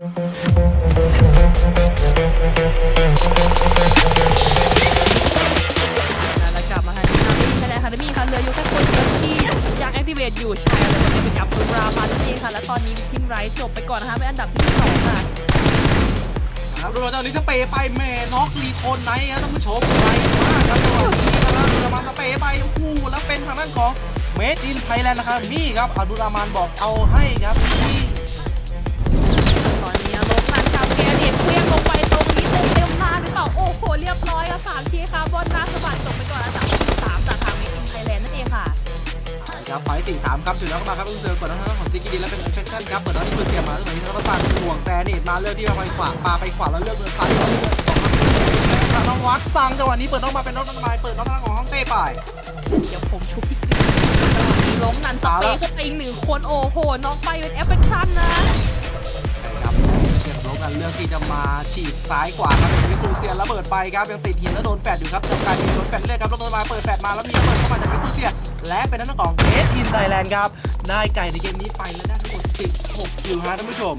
แล้วกลับมาทางนี้ใช่แล้วค่ะมีค่ะเหลืออยู่แค่คนเดียวที่ยังแอคทีเวตอยู่ใช่เลยมันเป็นกับบูรามานั่เองค่ะ และตอนนี้ทีมไรท์จบไปก่อนนะคะเป็นอันดับที่สองค่ะครับดูตอนนี้สเปย์ไปแม่น็อกรีโคนไนท์ครับท่านผู้ชมไวมากครับจังหวะนี้นะครับดูรามานสเปย์ไปโอ้โหแล้วเป็นทางด้านของเมดอินไทยแลนด์นะครับนี่ครับอับดุลรามานบอกเอาให้ครับนี่ สามทีค่ะบอลนาสะบัดจบไปก่อนอันดับที่สามจากทางเมกินไทยแลนด์นั่นเองค่ะครับไฟสี่สามครับจุดแล้วก็มาครับอุ้งเสือกดทางด้านของซิกิดีและเป็นเฟชั่นครับเปิดแล้วที่เปิดเกมมาตรงนี้แล้วก็สั่งห่วงแต่นี่มาเลือกที่มาไปขวาปาไปขวาแล้วเลือกเดินซ้ายก่อนทางน้องวัดสั่งจังหวะนี้เปิดน้องมาเป็นน้องนันบายเปิดน้องทางของห้องเต้ไปเดี๋ยวผมชุบพี่จังหวะนี้ล้มนันสเปย์ขึ้นไปอีกหนึ่งคนโอ้โหน้องไปเป็นเอฟเฟคชั่น จะมาฉีดซ้ายขวาครับเป็นวิครูเซียนระเบิดไปครับยังติดหินแล้วโดนแปดอยู่ครับจบกายเป็นโดนแปดเรื่อยครับลงมาเปิดแปดมาแล้วมีระเบิดเข้ามาจากวิครูเซียนและเป็นนักนของเอสอินไทยแลนด์ครับได้ไก่ในเกมนี้ไปแล้วได้ทั้งหมด16คิวฮะท่านผู้ชม